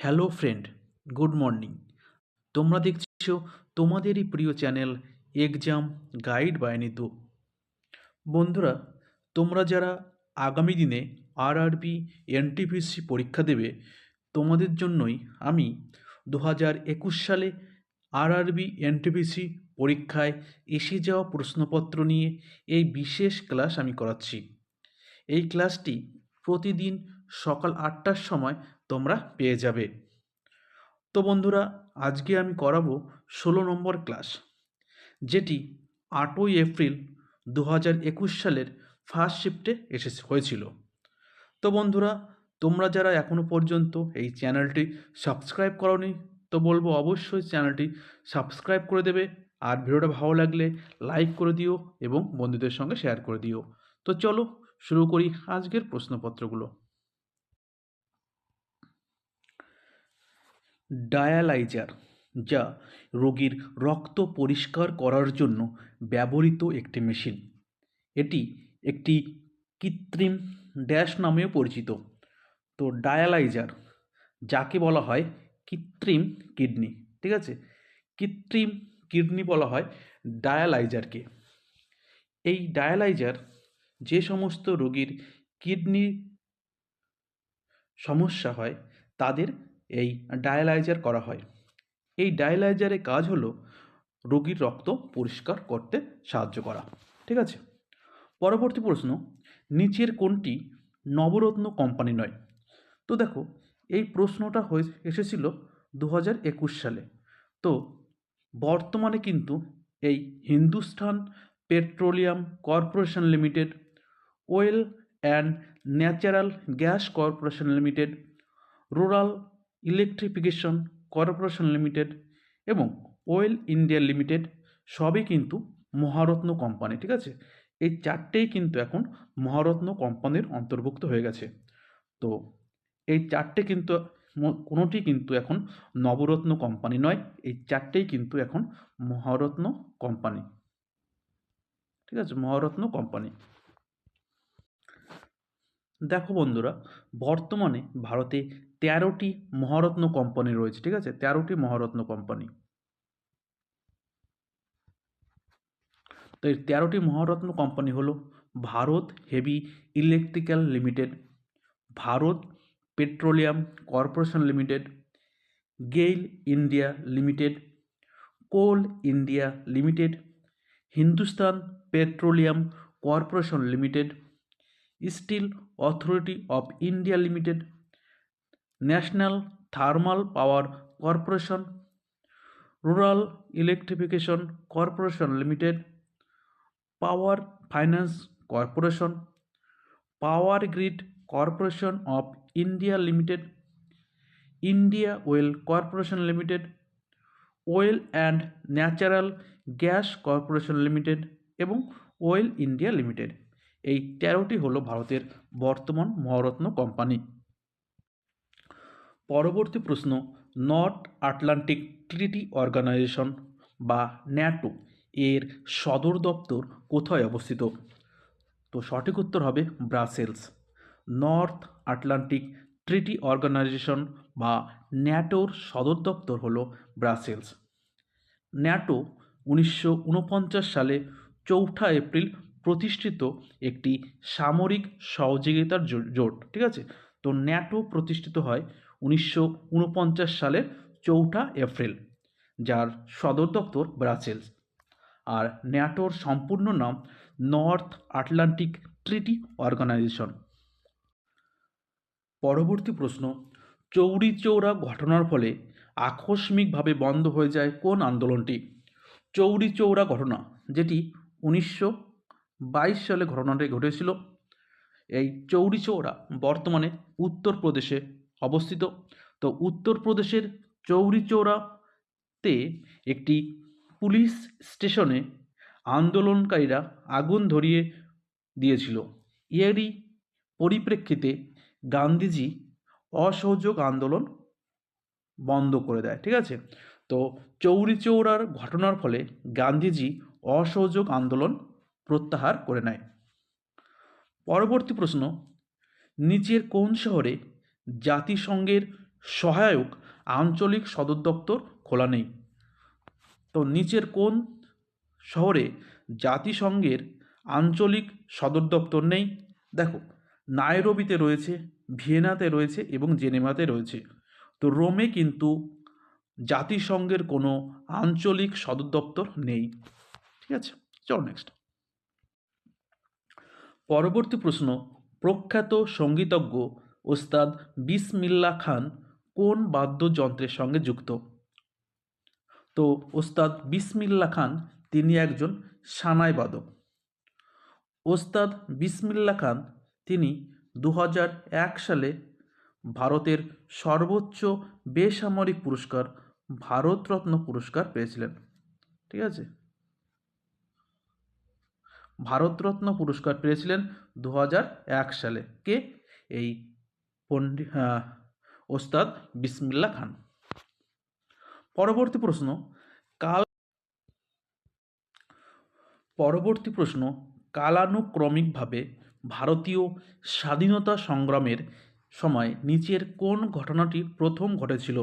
Hello friend, good morning. তোমরা দেখছ তোমাদেরই প্রিয় channel exam guide by Nitu. বন্ধুরা, তোমরা যারা আগামী দিনে আরআরবি, এনটিপিসি পরীক্ষা দেবে, তোমাদের জন্যই আমি দু হাজার একুশ সালে আরআরবি, এনটিপিসি পরীক্ষায় এসে যাওয়া প্রশ্নপত্র নিয়ে এই বিশেষ ক্লাস আমি করাচ্ছি। এই ক্লাসটি প্রতিদিন সকাল আটটার সময় তোমরা পেয়ে যাবে। তো বন্ধুরা, আজকে আমি করাবো ষোলো নম্বর ক্লাস, যেটি আটই এপ্রিল দু হাজার একুশ সালের ফার্স্ট শিফটে এসে হয়েছিল। তো বন্ধুরা, তোমরা যারা এখনও পর্যন্ত এই চ্যানেলটি সাবস্ক্রাইব করনি, তো বলব অবশ্যই চ্যানেলটি সাবস্ক্রাইব করে দেবে, আর ভিডিওটা ভালো লাগলে লাইক করে দিও এবং বন্ধুদের সঙ্গে শেয়ার করে দিও। তো চলো শুরু করি আজকের প্রশ্নপত্রগুলো। ডায়ালাইজার, যা রোগীর রক্ত পরিষ্কার করার জন্য ব্যবহৃত একটি মেশিন। এটি একটি কৃত্রিম ড্যাশ নামেও পরিচিত। তো ডায়ালাইজার, যাকে বলা হয় কৃত্রিম কিডনি, ঠিক আছে? কৃত্রিম কিডনি বলা হয় ডায়ালাইজারকে। এই ডায়ালাইজার যে সমস্ত রোগীর কিডনি সমস্যা হয়, তাদের এই ডায়ালাইজার করা হয়। এই ডায়ালাইজারের কাজ হলো রোগীর রক্ত পরিষ্কার করতে সাহায্য করা, ঠিক আছে? পরবর্তী প্রশ্ন, নিচের কোনটি নবরত্ন কোম্পানি নয়? তো দেখো, এই প্রশ্নটা হয়ে এসেছিল দু হাজার একুশ সালে। তো বর্তমানে কিন্তু এই Hindustan petroleum corporation limited, oil and natural gas corporation limited, rural electrification corporation limited এবং ওয়েল ইন্ডিয়া লিমিটেড সবই কিন্তু মহারত্ন কোম্পানি, ঠিক আছে? এই চারটেই কিন্তু এখন মহারত্ন কোম্পানির অন্তর্ভুক্ত হয়ে গেছে। তো এই চারটে কিন্তু কোনোটি কিন্তু এখন নবরত্ন কোম্পানি নয়, এই চারটেই কিন্তু এখন মহারত্ন কোম্পানি। ঠিক আছে? মহারত্ন কোম্পানি। দেখো বন্ধুরা, বর্তমানে ভারতে তেরোটি মহারত্ন কোম্পানি রয়েছে, ঠিক আছে? তেরোটি মহারত্ন কোম্পানি তো এই তেরোটি মহারত্ন কোম্পানি হলো Bharat heavy electrical limited, Bharat petroleum corporation limited, GAIL India limited, coal India limited, Hindustan petroleum corporation limited, steel authority of India limited national thermal power corporation, rural electrification corporation limited, power finance corporation, power grid corporation of India limited, India oil corporation limited, oil and natural gas corporation limited এবং well India limited. এই তেরোটি হলো ভারতের বর্তমান Maharatna company. পরবর্তী প্রশ্ন, north Atlantic treaty organization বা NATO এর সদর দপ্তর কোথায় অবস্থিত? তো সঠিক উত্তর হবে Brussels. North Atlantic treaty organisation বা ন্যাটোর সদর দপ্তর হল ব্রাসেলস। ন্যাটো উনিশশো ঊনপঞ্চাশ সালে চৌঠা এপ্রিল প্রতিষ্ঠিত একটি সামরিক সহযোগিতার জোট, ঠিক আছে? তো ন্যাটো প্রতিষ্ঠিত হয় উনিশশো সালের চৌঠা এপ্রিল, যার সদর দপ্তর ব্রাসেলস আর ন্যাটোর সম্পূর্ণ নাম নর্থ আটলান্টিক ট্রিটি অর্গানাইজেশন। পরবর্তী প্রশ্ন, চৌরি চৌরা ঘটনার ফলে আকস্মিকভাবে বন্ধ হয়ে যায় কোন আন্দোলনটি? চৌরি চৌরা ঘটনা, যেটি উনিশশো বাইশ সালে ঘটনাটি ঘটেছিল, এই চৌরি চৌরা বর্তমানে উত্তরপ্রদেশে অবস্থিত। তো উত্তরপ্রদেশের চৌরি চৌরাতে একটি পুলিশ স্টেশনে আন্দোলনকারীরা আগুন ধরিয়ে দিয়েছিল। এরই পরিপ্রেক্ষিতে গান্ধীজি অসহযোগ আন্দোলন বন্ধ করে দেয়, ঠিক আছে? তো চৌরি চৌরার ঘটনার ফলে গান্ধীজি অসহযোগ আন্দোলন প্রত্যাহার করে নেয়। পরবর্তী প্রশ্ন, নিচের কোন শহরে জাতিসংঘের সহায়ক আঞ্চলিক সদর দপ্তর খোলা নেই। তো নিচের কোন শহরে জাতিসংঘের আঞ্চলিক সদর দপ্তর নেই? দেখো, নাইরোবিতে রয়েছে, ভিয়েনাতে রয়েছে এবং জেনেভাতে রয়েছে। তো রোমে কিন্তু জাতিসংঘের কোনো আঞ্চলিক সদর দপ্তর নেই। ঠিক আছে, চলো নেক্সট পরবর্তী প্রশ্ন, প্রখ্যাত সঙ্গীতজ্ঞ ওস্তাদ বিসমিল্লা খান কোন বাদ্যযন্ত্রের সঙ্গে যুক্ত? তো ওস্তাদ বিসমিল্লা খান, তিনি একজন সানাই বাদক। ওস্তাদ বিসমিল্লা খান, তিনি দু সালে ভারতের সর্বোচ্চ বেসামরিক পুরস্কার, ভারতরত্ন পুরস্কার পেয়েছিলেন। ঠিক আছে? ভারতরত্ন পুরস্কার পেয়েছিলেন দু সালে। কে? এই পন্ডি ওস্তাদ বিসমিল্লা খান। পরবর্তী প্রশ্ন, কাল পরবর্তী প্রশ্ন, কালানুক্রমিকভাবে ভারতীয় স্বাধীনতা সংগ্রামের সময় নিচের কোন ঘটনাটি প্রথম ঘটেছিল?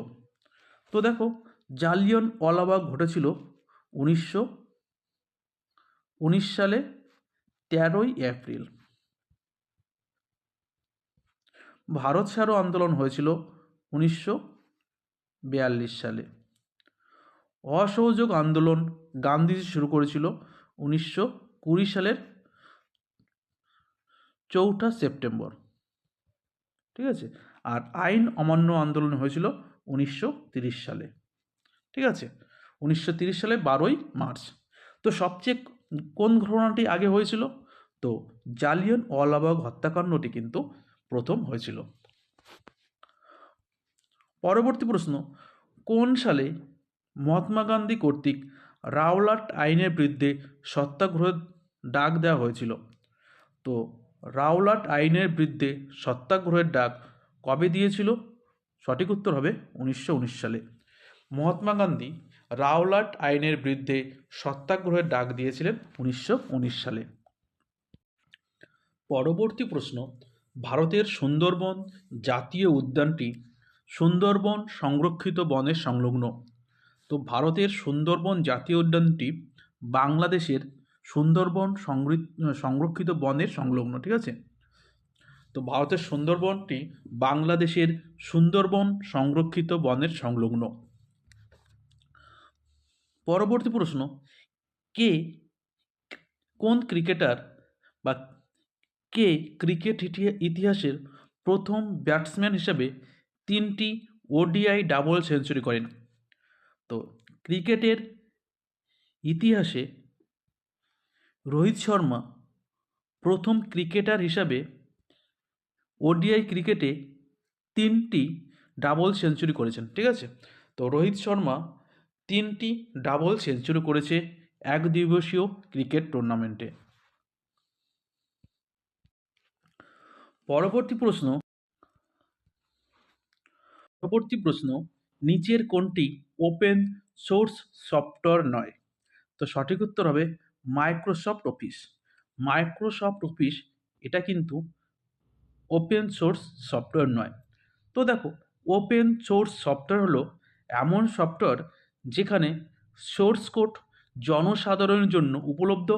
তো দেখো, জালিয়ন ওয়ালাবাগ ঘটেছিল উনিশশো, উনিশ সালে তেরোই এপ্রিল। ভারত ছাড়ো আন্দোলন হয়েছিল উনিশশো বিয়াল্লিশ সালে। অসহযোগ আন্দোলন গান্ধীজি শুরু করেছিল উনিশশো কুড়ি সালের চৌঠা সেপ্টেম্বর। ঠিক আছে? আর আইন অমান্য আন্দোলন হয়েছিল উনিশশো সালে। ঠিক আছে? উনিশশো সালে বারোই মার্চ। তো সবচেয়ে কোন ঘটনাটি আগে হয়েছিল? তো জালিয়ন ওয়ালাবাগ হত্যাকাণ্ডটি কিন্তু প্রথম হয়েছিল। পরবর্তী প্রশ্ন, কোন সালে মহাত্মা গান্ধী কর্তৃক রাওলাট আইনের বিরুদ্ধে সত্যাগ্রহের ডাক দেওয়া হয়েছিল? তো রাওলাট আইনের বিরুদ্ধে সত্যাগ্রহের ডাক কবে দিয়েছিল? সঠিক উত্তর হবে উনিশশো উনিশ সালে। মহাত্মা গান্ধী রাওলাট আইনের বিরুদ্ধে সত্যাগ্রহের ডাক দিয়েছিলেন উনিশশো উনিশ সালে। পরবর্তী প্রশ্ন ভারতের সুন্দরবন জাতীয় উদ্যানটি সুন্দরবন সংরক্ষিত বনের সংলগ্ন। তো ভারতের সুন্দরবন জাতীয় উদ্যানটি বাংলাদেশের সুন্দরবন সংরক্ষিত বনের সংলগ্ন, ঠিক আছে? তো ভারতের সুন্দরবনটি বাংলাদেশের সুন্দরবন সংরক্ষিত বনের সংলগ্ন। পরবর্তী প্রশ্ন, কে কোন ক্রিকেটার বা কে ক্রিকেট ইতিহাসের প্রথম ব্যাটসম্যান হিসেবে তিনটি ওডিআই ডাবল সেঞ্চুরি করেন। তো ক্রিকেটের ইতিহাসে রোহিত শর্মা প্রথম ক্রিকেটার হিসাবে ওডিআই ক্রিকেটে তিনটি ডাবল সেঞ্চুরি করেছেন, ঠিক আছে? তো রোহিত শর্মা তিনটি ডাবল সেঞ্চুরি করেছে এক দিবসীয় ক্রিকেট টুর্নামেন্টে। পরবর্তী প্রশ্ন পরবর্তী প্রশ্ন, নিচের কোনটি ওপেন সোর্স সফটওয়্যার নয়? তো সঠিক উত্তর হবে মাইক্রোসফট অফিস মাইক্রোসফট অফিস এটা কিন্তু ওপেন সোর্স সফটওয়্যার নয়। তো দেখো ওপেন সোর্স সফটওয়্যার হলো এমন সফটওয়্যার যেখানে সোর্স কোড জনসাধারণের জন্য উপলব্ধ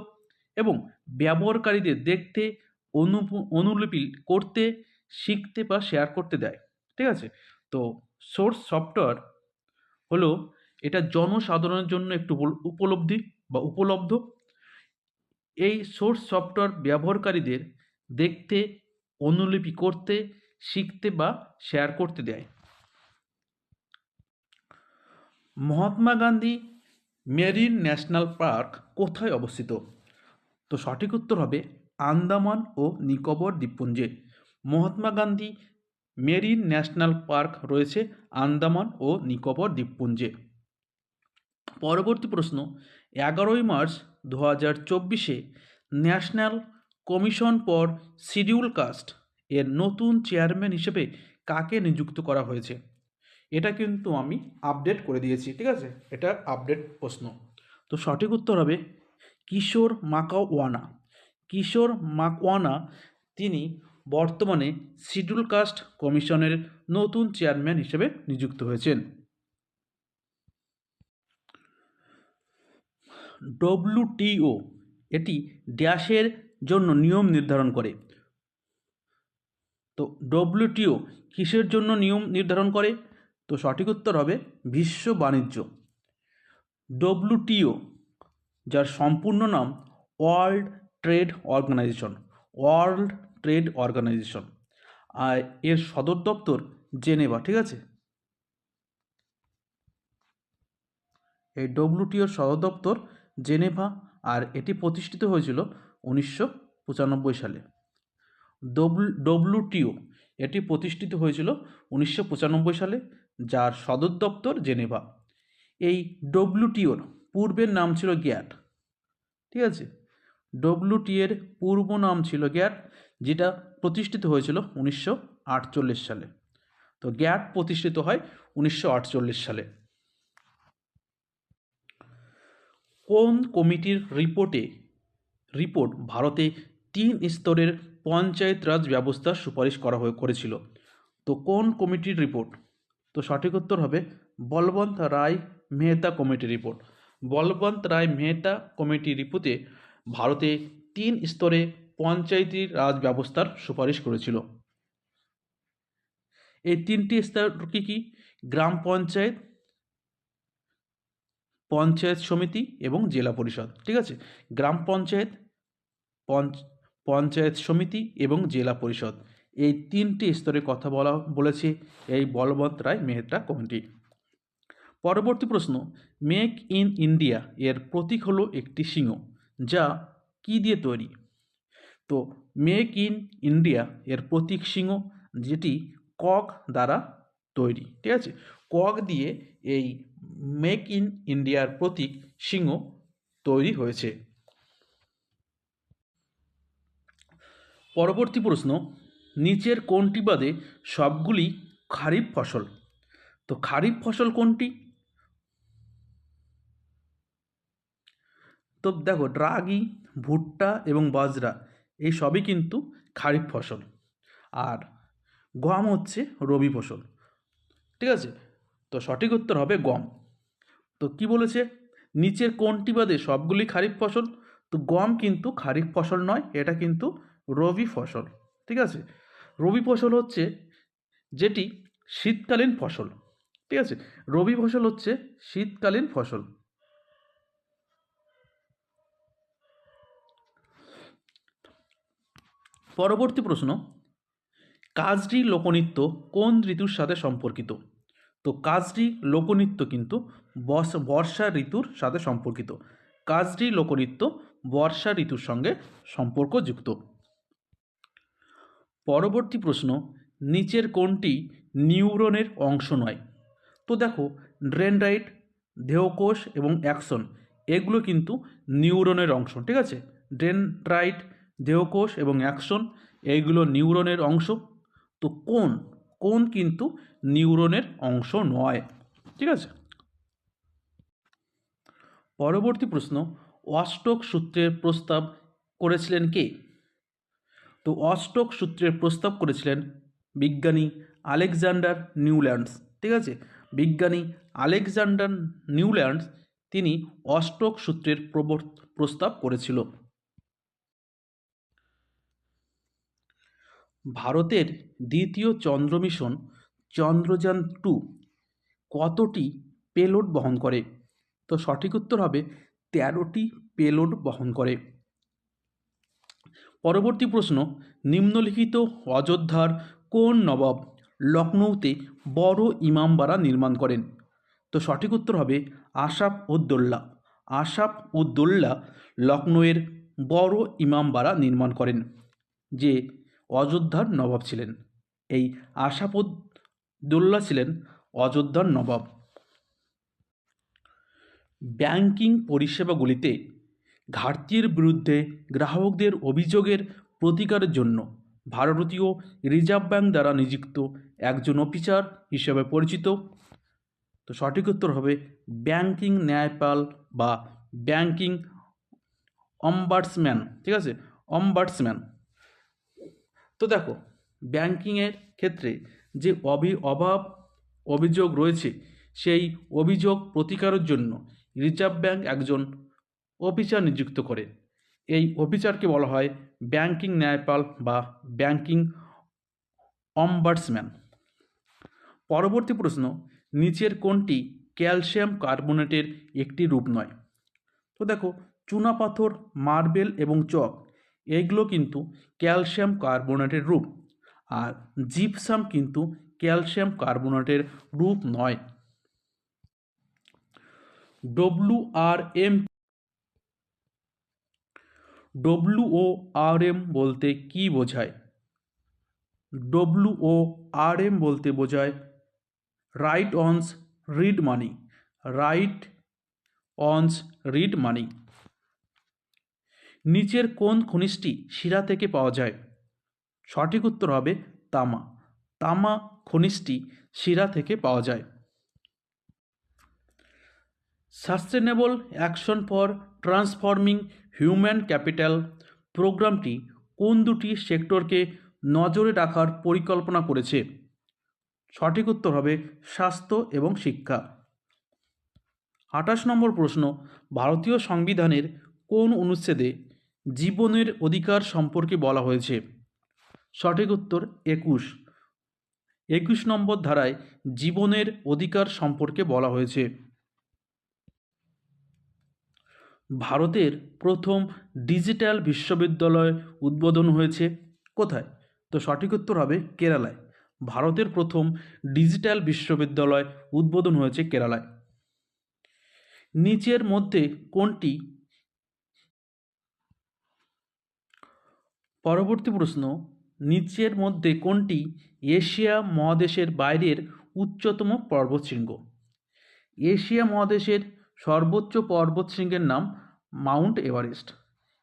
এবং ব্যবহারকারীদের দেখতে অনু অনুলিপি করতে, শিখতে বা শেয়ার করতে দেয়, ঠিক আছে? তো সোর্স সফটওয়্যার হলো এটা জনসাধারণের জন্য একটু উপলব্ধি বা উপলব্ধ। এই সোর্স সফটওয়্যার ব্যবহারকারীদের দেখতে, অনুলিপি করতে, শিখতে বা শেয়ার করতে দেয়। Mahatma Gandhi marine national park কোথায় অবস্থিত? তো সঠিক উত্তর হবে আন্দামান ও Nicobar দ্বীপপুঞ্জে। Mahatma Gandhi marine national park রয়েছে আন্দামান ও নিকোবর দ্বীপপুঞ্জে। পরবর্তী প্রশ্ন, এগারোই মার্চ দু হাজার চব্বিশে national commission for schedule caste এর নতুন চেয়ারম্যান হিসেবে কাকে নিযুক্ত করা হয়েছে? এটা কিন্তু আমি আপডেট করে দিয়েছি, ঠিক আছে? এটা আপডেট প্রশ্ন। তো সঠিক উত্তর হবে কিশোর মাকাওয়ানা। কিশোর মাকওয়ানা, তিনি বর্তমানে শিডিউল কাস্ট কমিশনের নতুন চেয়ারম্যান হিসেবে নিযুক্ত হয়েছেন। ডব্লিউটিও এটি ড্যাশের জন্য নিয়ম নির্ধারণ করে। তো ডব্লিউটিও কিসের জন্য নিয়ম নির্ধারণ করে? তো সঠিক উত্তর হবে বিশ্ব বাণিজ্য। ডব্লিউটিও যার সম্পূর্ণ নাম world trade organisation, world trade organisation. আর এর সদর দপ্তর জেনেভা, ঠিক আছে? এই ডব্লিউটিওর সদর দপ্তর জেনেভা, আর এটি প্রতিষ্ঠিত হয়েছিল উনিশশো পঁচানব্বই সালে। ডব্লিউটিও এটি প্রতিষ্ঠিত হয়েছিল উনিশশো পঁচানব্বই সালে, যার সদর দপ্তর জেনেভা। এই ডব্লিউটিওর পূর্বের নাম ছিল গ্যাট, ঠিক আছে? ডব্লিউটি এর পূর্ব নাম ছিল গ্যাট, যেটা প্রতিষ্ঠিত হয়েছিল উনিশশো আটচল্লিশ সালে। তো গ্যাট প্রতিষ্ঠিত হয় উনিশশো আটচল্লিশ সালে। কোন কমিটির রিপোর্টে, রিপোর্ট ভারতে তিন স্তরের পঞ্চায়েত রাজ ব্যবস্থার সুপারিশ করা হয়ে, করেছিল। তো কোন কমিটির রিপোর্ট? তো সঠিক উত্তর হবে Balwant Rai Mehta committee report. Balwant Rai Mehta committee রিপোর্টে ভারতে তিন স্তরে পঞ্চায়েতি রাজ ব্যবস্থার সুপারিশ করেছিল। এই তিনটি স্তর কী কী? গ্রাম পঞ্চায়েত পঞ্চায়েত সমিতি এবং জেলা পরিষদ। ঠিক আছে? গ্রাম পঞ্চায়েত পঞ্চায়েত সমিতি এবং জেলা পরিষদ। এই তিনটি স্তরে কথা বলা, বলেছে এই বলবন্ত রায় মেহতা কমিটি। পরবর্তী প্রশ্ন, মেক ইন ইন্ডিয়া এর প্রতীক হলো একটি সিংহ। যা কি দিয়ে তৈরি? তো মেক ইন ইন্ডিয়া এর প্রতীক সিংহ, যেটি কক দ্বারা তৈরি, ঠিক আছে? কক দিয়ে এই মেক ইন ইন্ডিয়ার প্রতীক সিংহ তৈরি হয়েছে। পরবর্তী প্রশ্ন, নিচের কোনটি বাদে সবগুলি খারিফ ফসল? তো খারিফ ফসল কোনটি? তো দেখো রাগি, ভুট্টা এবং বাজরা, এই সবই কিন্তু খারিফ ফসল। আর গম হচ্ছে রবি ফসল। ঠিক আছে? তো সঠিক উত্তর হবে গম। তো কি বলেছে? নিচের কোনটি বাদে সবগুলি খারিফ ফসল? তো গম কিন্তু খারিফ ফসল নয়, এটা কিন্তু রবি ফসল। ঠিক আছে? রবি ফসল হচ্ছে যেটি শীতকালীন ফসল। ঠিক আছে? রবি ফসল হচ্ছে শীতকালীন ফসল। পরবর্তী প্রশ্ন কাজরি লোকনৃত্য কোন ঋতুর সাথে সম্পর্কিত? তো কাজরি লোকনৃত্য কিন্তু বর্ষা ঋতুর সাথে সম্পর্কিত। কাজরি লোকনৃত্য বর্ষা ঋতুর সঙ্গে সম্পর্কযুক্ত। পরবর্তী প্রশ্ন, নিচের কোনটি নিউরনের অংশ নয়। তো দেখো, ড্রেনড্রাইট, দেহকোষ এবং অ্যাকশন এগুলো কিন্তু নিউরনের অংশ, ঠিক আছে? ড্রেনড্রাইট দেহকোষ এবং অ্যাকশন, এইগুলো নিউরনের অংশ। তো কোন কোন কিন্তু নিউরনের অংশ নয়, ঠিক আছে? পরবর্তী প্রশ্ন, অষ্টক সূত্রের প্রস্তাব করেছিলেন কে? তো অষ্টক সূত্রের প্রস্তাব করেছিলেন বিজ্ঞানী আলেকজান্ডার নিউল্যান্ডস, ঠিক আছে? বিজ্ঞানী আলেকজান্ডার নিউল্যান্ডস, তিনি অষ্টক সূত্রের প্রস্তাব করেছিল। ভারতের দ্বিতীয় চন্দ্র মিশন চন্দ্রযান টু কতটি পেলোড বহন করে? তো সঠিক উত্তর হবে তেরোটি পেলোড বহন করে। পরবর্তী প্রশ্ন, নিম্নলিখিত অযোধ্যার কোন নবাব লখনৌতে বড় ইমামবাড়া নির্মাণ করেন? তো সঠিক উত্তর হবে আসাফ উদ্দোল্লা আসাফ উদ্দোল্লা লখনৌয়ের বড় ইমামবাড়া নির্মাণ করেন, যে অযোধ্যার নবাব ছিলেন। এই আসাফ উদ্দোল্লা ছিলেন অযোধ্যার নবাব। ব্যাংকিং পরিষেবাগুলিতে ঘাটতির বিরুদ্ধে গ্রাহকদের অভিযোগের প্রতিকারের জন্য ভারতীয় রিজার্ভ ব্যাঙ্ক দ্বারা নিযুক্ত একজন অফিসার হিসেবে পরিচিত। তো সঠিক উত্তর হবে ব্যাংকিং ন্যায়পাল বা ব্যাংকিং অম্বার্সম্যান ঠিক আছে? অম্বার্সম্যান তো দেখো ব্যাংকিংয়ের ক্ষেত্রে যে অভি, অভাব, অভিযোগ রয়েছে, সেই অভিযোগ প্রতিকারের জন্য রিজার্ভ ব্যাঙ্ক একজন অফিসার নিযুক্ত করে। এই অফিসারকে বলা হয় ব্যাংকিং ন্যায়পাল বা ব্যাংকিং অম্বার্সম্যান পরবর্তী প্রশ্ন, নিচের কোনটি ক্যালসিয়াম কার্বোনেটের একটি রূপ নয়? তো দেখো, চুনাপাথর মার্বেল এবং চক এইগুলো কিন্তু ক্যালসিয়াম কার্বনেটের রূপ। আর জিপসাম কিন্তু ক্যালসিয়াম কার্বনেটের রূপ নয়। W R M W O R M বলতে কি বোঝায়? ডব্লু ও আর এম বলতে বোঝায় write once read many. Write once read many. নিচের কোন খনিজটি শিরা থেকে পাওয়া যায়? সঠিক উত্তর হবে তামা। তামা খনিজটি শিরা থেকে পাওয়া যায়। Sustainable action for transforming human capital প্রোগ্রামটি কোন দুটি সেক্টরকে নজরে রাখার পরিকল্পনা করেছে? সঠিক উত্তর হবে স্বাস্থ্য এবং শিক্ষা। আঠাশ নম্বর প্রশ্ন, ভারতীয় সংবিধানের কোন অনুচ্ছেদে জীবনের অধিকার সম্পর্কে বলা হয়েছে। সঠিক উত্তর, একুশ। একুশ নম্বর ধারায় জীবনের অধিকার সম্পর্কে বলা হয়েছে। ভারতের প্রথম ডিজিটাল বিশ্ববিদ্যালয় উদ্বোধন হয়েছে কোথায়? তো সঠিক উত্তর হবে কেরালায়। ভারতের প্রথম ডিজিটাল বিশ্ববিদ্যালয় উদ্বোধন হয়েছে কেরালায়। নিচের মধ্যে কোনটি পরবর্তী প্রশ্ন, নিচের মধ্যে কোনটি এশিয়া মহাদেশের বাইরের উচ্চতম পর্বতশৃঙ্গ? এশিয়া মহাদেশের সর্বোচ্চ পর্বতশৃঙ্গের নাম মাউন্ট এভারেস্ট।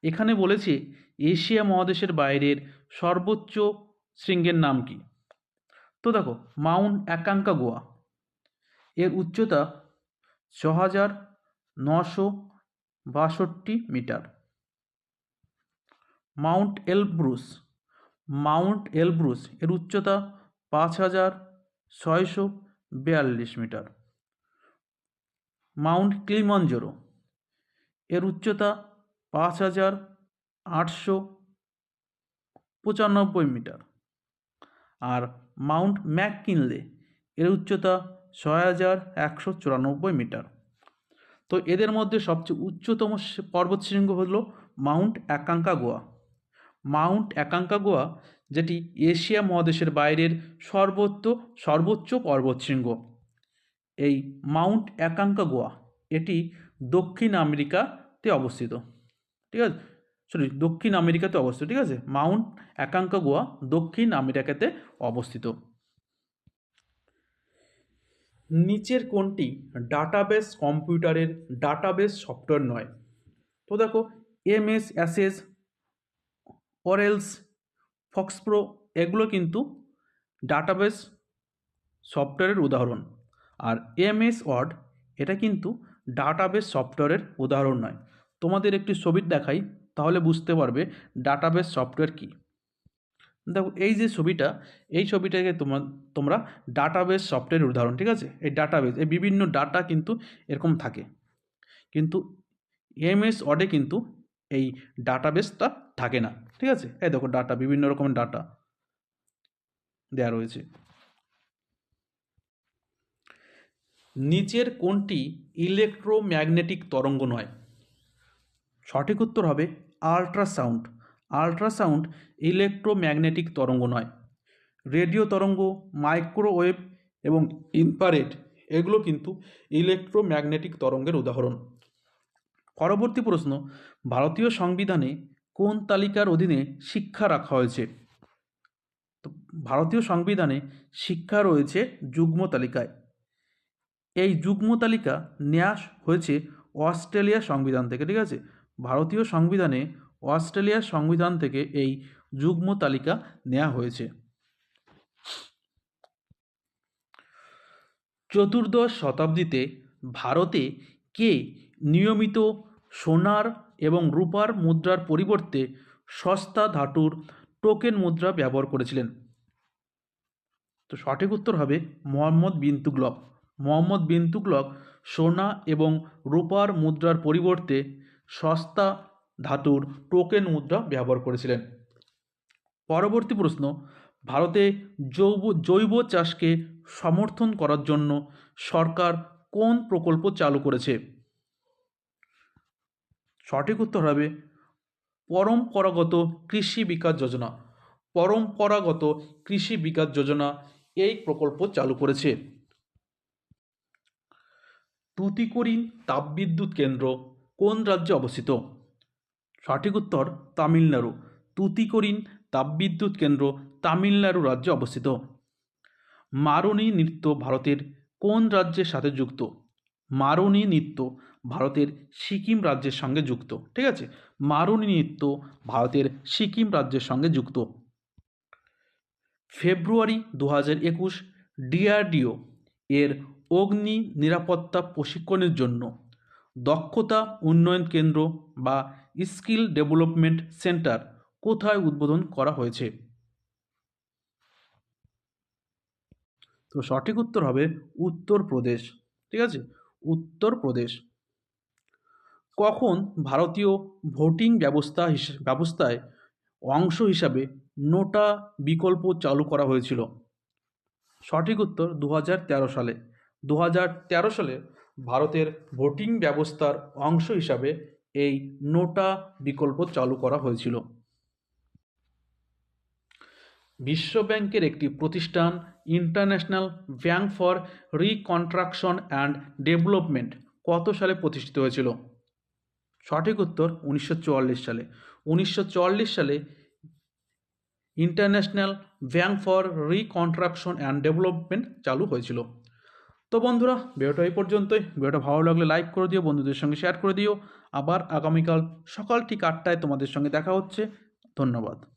এখানে বলেছে এশিয়া মহাদেশের বাইরের সর্বোচ্চ শৃঙ্গের নাম কি? তো দেখো, মাউন্ট একাঙ্কা গোয়া। এর উচ্চতা ছ হাজার নশো বাষট্টি metre. Mount Elbrus. Mount Elbrus এর উচ্চতা পাঁচ হাজার ছয়শো বিয়াল্লিশ মিটার। মাউন্ট ক্লিমঞ্জোরো এর উচ্চতা পাঁচ হাজার আটশো পঁচানব্বই মিটার। আর মাউন্ট ম্যাককিনলে এর উচ্চতা ছয় হাজার একশো চুরানব্বই মিটার। তো এদের মধ্যে সবচেয়ে উচ্চতম পর্বতশৃঙ্গ হলো mount Aconcagua mount Aconcagua যেটি এশিয়া মহাদেশের বাইরের সর্বোচ্চ সর্বোচ্চ পর্বতশৃঙ্গ। এই মাউন্ট একাঙ্কা গোয়া এটি দক্ষিণ আমেরিকাতে অবস্থিত। ঠিক আছে? সরি দক্ষিণ আমেরিকাতে অবস্থিত, ঠিক আছে? মাউন্ট একাঙ্কা গোয়া দক্ষিণ আমেরিকাতে অবস্থিত। নিচের কোনটি ডাটাবেস কম্পিউটারের ডাটাবেস সফটওয়্যার নয়। তো দেখো, M MS access oracles FoxPro এগুলো কিন্তু ডাটাবেস সফটওয়্যারের উদাহরণ। আর এমএস ওয়ার্ড এটা কিন্তু ডাটাবেস সফটওয়্যারের উদাহরণ নয়। তোমাদের একটি ছবি দেখাই, তাহলে বুঝতে পারবে ডাটাবেস সফটওয়্যার কী। দেখো, এই যে ছবিটা, এই ছবিটাকে তোমার তোমরা ডাটাবেস সফটওয়্যারের উদাহরণ, ঠিক আছে? এই ডাটাবেস এই বিভিন্ন ডাটা কিন্তু এরকম থাকে। কিন্তু এমএস ওয়ার্ডে কিন্তু এই ডাটাবেসটা থাকে না। ঠিক আছে? এই দেখো ডাটা বিভিন্ন রকমের ডাটা দেয়া রয়েছে। নিচের কোনটি ইলেকট্রোম্যাগনেটিক তরঙ্গ নয়? সঠিক উত্তর হবে আল্ট্রাসাউন্ড আল্ট্রাসাউন্ড ইলেকট্রোম্যাগনেটিক তরঙ্গ নয়। রেডিও তরঙ্গ মাইক্রোওয়েভ এবং ইনফ্রারেড এগুলো কিন্তু ইলেকট্রোম্যাগনেটিক তরঙ্গের উদাহরণ। পরবর্তী প্রশ্ন, ভারতীয় সংবিধানে কোন তালিকার অধীনে শিক্ষা রাখা হয়েছে? তো ভারতীয় সংবিধানে শিক্ষা রয়েছে যুগ্ম তালিকায়। এই যুগ্ম তালিকা নেওয়া হয়েছে অস্ট্রেলিয়ার সংবিধান থেকে, ঠিক আছে? ভারতীয় সংবিধানে অস্ট্রেলিয়ার সংবিধান থেকে এই যুগ্ম তালিকা নেওয়া হয়েছে। চতুর্দশ শতাব্দীতে ভারতে কে নিয়মিত সোনার এবং রূপার মুদ্রার পরিবর্তে সস্তা ধাতুর টোকেন মুদ্রা ব্যবহার করেছিলেন। তো সঠিক উত্তর হবে মোহাম্মদ বিন তুগলক। মোহাম্মদ বিন তুগলক সোনা এবং রূপার মুদ্রার পরিবর্তে সস্তা ধাতুর টোকেন মুদ্রা ব্যবহার করেছিলেন। পরবর্তী প্রশ্ন, ভারতে জৈব জৈব চাষকে সমর্থন করার জন্য সরকার কোন প্রকল্প চালু করেছে? সঠিক উত্তর হবে পরম্পরাগত কৃষি বিকাশ যোজনা। পরম্পরাগত কৃষি বিকাশ যোজনা এই প্রকল্প চালু করেছে। তুতিকোরিন তাপবিদ্যুৎ কেন্দ্র কোন রাজ্যে অবস্থিত? সঠিক উত্তর তামিলনাড়ু। তুতিকোরিন তাপবিদ্যুৎ কেন্দ্র তামিলনাড়ু রাজ্যে অবস্থিত। মারুনি নৃত্য ভারতের কোন রাজ্যের সাথে যুক্ত? মারুনি নৃত্য ভারতের সিকিম রাজ্যের সঙ্গে যুক্ত, ঠিক আছে? মারুনি নৃত্য ভারতের সিকিম রাজ্যের সঙ্গে যুক্ত। ফেব্রুয়ারি দু হাজার একুশ ডিআরডিও এর অগ্নি নিরাপত্তা প্রশিক্ষণের জন্য দক্ষতা উন্নয়ন কেন্দ্র বা স্কিল ডেভেলপমেন্ট সেন্টার কোথায় উদ্বোধন করা হয়েছে? তো সঠিক উত্তর হবে উত্তরপ্রদেশ, ঠিক আছে? উত্তরপ্রদেশ কখন ভারতীয় ভোটিং ব্যবস্থা ব্যবস্থায় অংশ হিসাবে নোটা বিকল্প চালু করা হয়েছিল? সঠিক উত্তর দু সালে। দু সালে ভারতের ভোটিং ব্যবস্থার অংশ হিসাবে এই নোটা বিকল্প চালু করা হয়েছিল। বিশ্ব ব্যাংকের একটি প্রতিষ্ঠান international bank for reconstruction and development কত সালে প্রতিষ্ঠিত হয়েছিল? সঠিক উত্তর উনিশশো চুয়াল্লিশ সালে। উনিশশো চুয়াল্লিশ সালে international bank for reconstruction and development চালু হয়েছিল। তো বন্ধুরা, ভিডিওটা এই পর্যন্তই। ভিডিওটা ভালো লাগলে লাইক করে দিও, বন্ধুদের সঙ্গে শেয়ার করে দিও। আবার আগামীকাল সকাল ঠিক আটটায় তোমাদের সঙ্গে দেখা হচ্ছে। ধন্যবাদ।